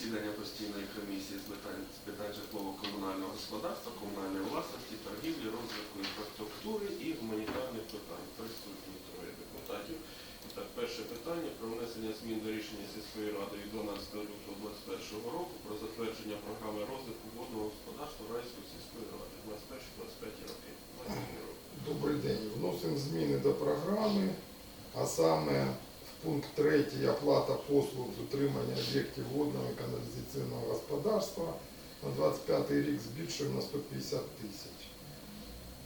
засідання постійної комісії з питань, з питань житлово-комунального господарства, комунальної власності, торгівлі, розвитку інфраструктури і гуманітарних питань. Присутні троє депутатів. Так, перше питання про внесення змін до рішення сільської ради від 12 лютого 2021 року про затвердження програми розвитку водного господарства Райської сільської ради 21-25 роки. 22. Добрий день. Вносимо зміни до програми, а саме пункт 3 оплата послуг з утримання об'єктів водного і каналізаційного господарства на 25 рік збільшуємо на 150 тисяч.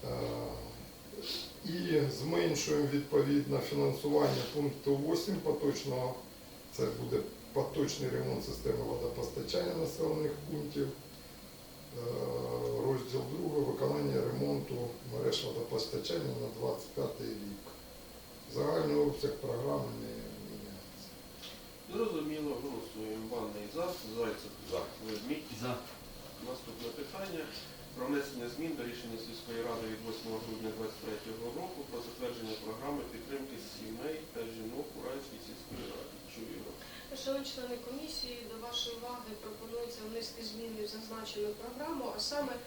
Е, І зменшуємо відповідно фінансування пункту 8 поточного, це буде поточний ремонт системи водопостачання населених пунктів. Е, Розділ 2 виконання ремонту мереж водопостачання на 25 рік. Загальний обсяг програми не. Зрозуміло, голосуємо. Банний за, Зайцев за, Ведмідь. За. Наступне питання про внесення змін до рішення сільської ради від 8 грудня 2023 року про затвердження програми підтримки сімей та жінок у Ранській сільської раді. Чуємо. Шановні члени комісії, до вашої уваги пропонується внести зміни в зазначену програму, а саме е,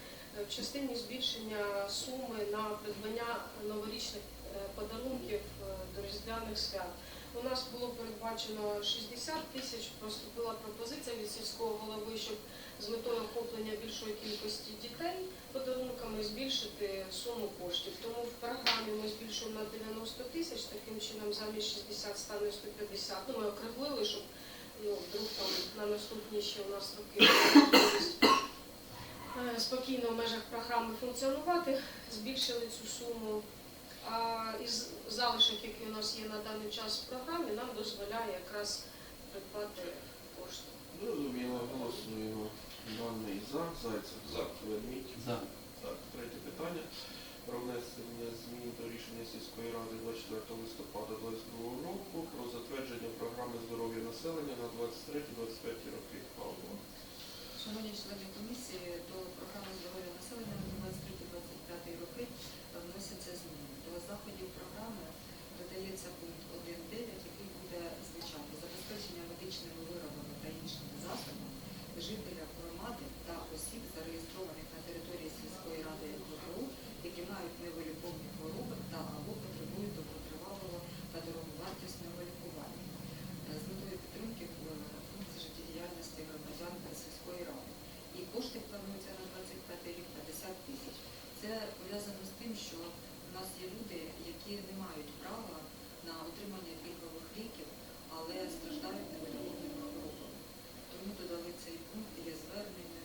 в частині збільшення суми на придбання новорічних е, подарунків е, до різдвяних свят. У нас було передбачено 60 тисяч, поступила пропозиція від сільського голови, щоб з метою охоплення більшої кількості дітей подарунками збільшити суму коштів. Тому в програмі ми збільшуємо на 90 тисяч, таким чином замість 60 стане 150. Ну, ми округлили, щоб ну, вдруг там на наступні ще у нас роки е, спокійно в межах програми функціонувати, збільшили цю суму. А із залишок, які у нас є на даний час в програмі, нам дозволяє якраз придбати кошти. Зрозуміло, голосуємо. Банний за, Зайцев за, Ведмідь. За. Так, третє питання про внесення змін до рішення сільської ради 24 листопада 2022 року про затвердження програми здоров'я населення на 23-25 роки. Павло. Шановні члени комісії, до програми здоров'я населення на 23-25 роки вносяться зміни. До заходів програми додається пункт 1.9, який буде звучати забезпечення медичними виробами та іншими засобами жителя громади та осіб, зареєстрованих на території сільської ради ВПУ, які мають невиліковні хвороби та або потребують довготривалого та дороговартісного лікування е, з метою підтримки е, функцій життєдіяльності громадян та сільської ради. І кошти плануються на 25 рік 50 тисяч. Це пов'язано з тим, що нас є люди, які не мають права на отримання пільгових ліків, але страждають невиліковними хворобами. Тому додали цей пункт є звернення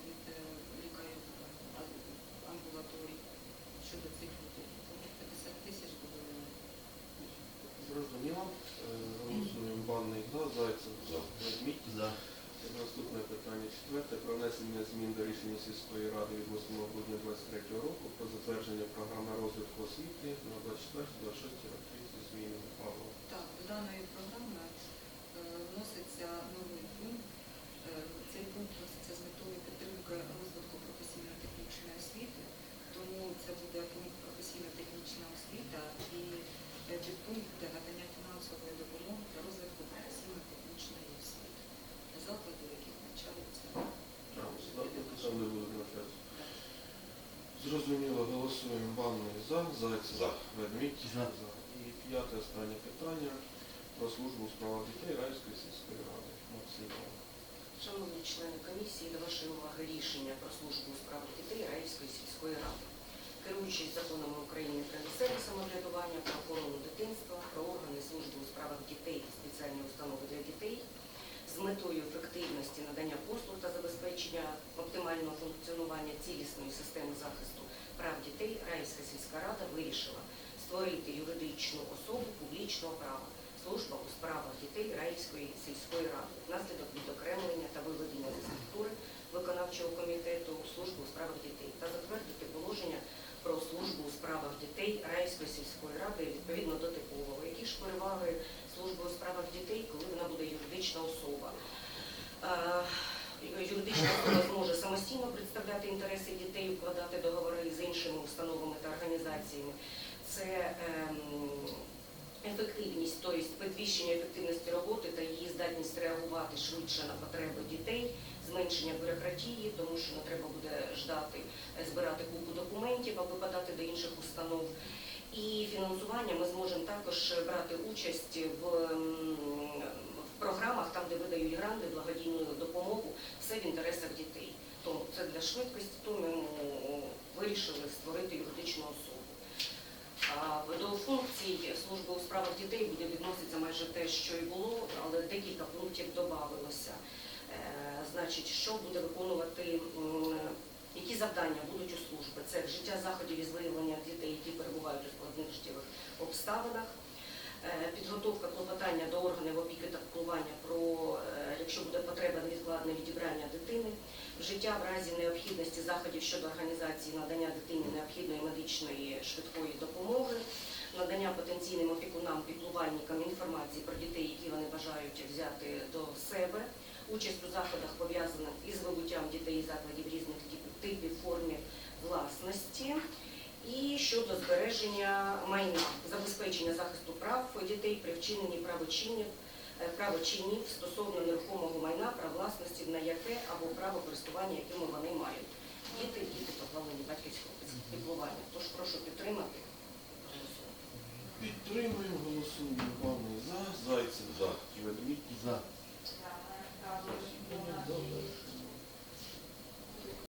4. Про внесення змін до рішення сільської ради від 8 грудня 2023 року про затвердження програми розвитку освіти на 24-26 років зі змінами Павло. Так, до даної програми е, вноситься новий пункт. Е, цей пункт вноситься з метою підтримки розвитку професійно-технічної освіти, тому це буде професійно-технічна освіта і е, підпункт надання Ведмідь. За. І п'яте останнє питання про службу у справах дітей Райської сільської ради. Шановні члени комісії, до вашої уваги рішення про службу у справах дітей Раївської сільської ради. Керуючись законами України про місцеве самоврядування, про охорону дитинства, про органи служби у справах дітей та спеціальні установи для дітей, з метою ефективності надання послуг та забезпечення оптимального функціонування цілісної системи захисту прав дітей, Раївська сільська рада вирішила створити юридичну особу публічного права служба у справах дітей Раївської сільської ради внаслідок відокремлення та виведення зі структури виконавчого комітету служби у справах дітей та затвердити положення про службу у справах дітей Раївської сільської ради відповідно до типового. Які ж переваги служби у справах дітей, коли вона буде юридична особа? Юридична особа зможе самостійно представляти інтереси дітей, укладати договори з іншими установами та організаціями. Це ем, ефективність, тобто підвищення ефективності роботи та її здатність реагувати швидше на потреби дітей, зменшення бюрократії, тому що не треба буде ждати, е, збирати купу документів, аби подати до інших установ. І фінансування ми зможемо також брати участь в програмах, там, де видають гранти, благодійну допомогу, все в інтересах дітей. Тому це для швидкості, тому ми вирішили створити юридичну особу. До функцій служби у справах дітей буде відноситися майже те, що і було, але декілька пунктів додавалося. Е, Значить, що буде виконувати, які завдання будуть у служби? Це вжиття заходів із виявлення дітей, які перебувають у складних життєвих обставинах, підготовка клопотання до органів опіки та піклування про, е, якщо буде потреба, невідкладне відібрання дитини, вжиття в разі необхідності заходів щодо організації надання дитині необхідної медичної швидкої допомоги, надання потенційним опікунам, піклувальникам інформації про дітей, які вони бажають взяти до себе, участь у заходах пов'язаних із вибуттям дітей із закладів різних типів формі власності. І щодо збереження майна, забезпечення захисту прав дітей при вчиненні правочинів, е, правочинів стосовно нерухомого майна, прав власності на яке або право користування, якими вони мають. Діти, діти позбавлені батьківського піклування. Тож прошу підтримати. Підтримуємо, голосуємо. Пане за, Зайцев за, Ведмідь За.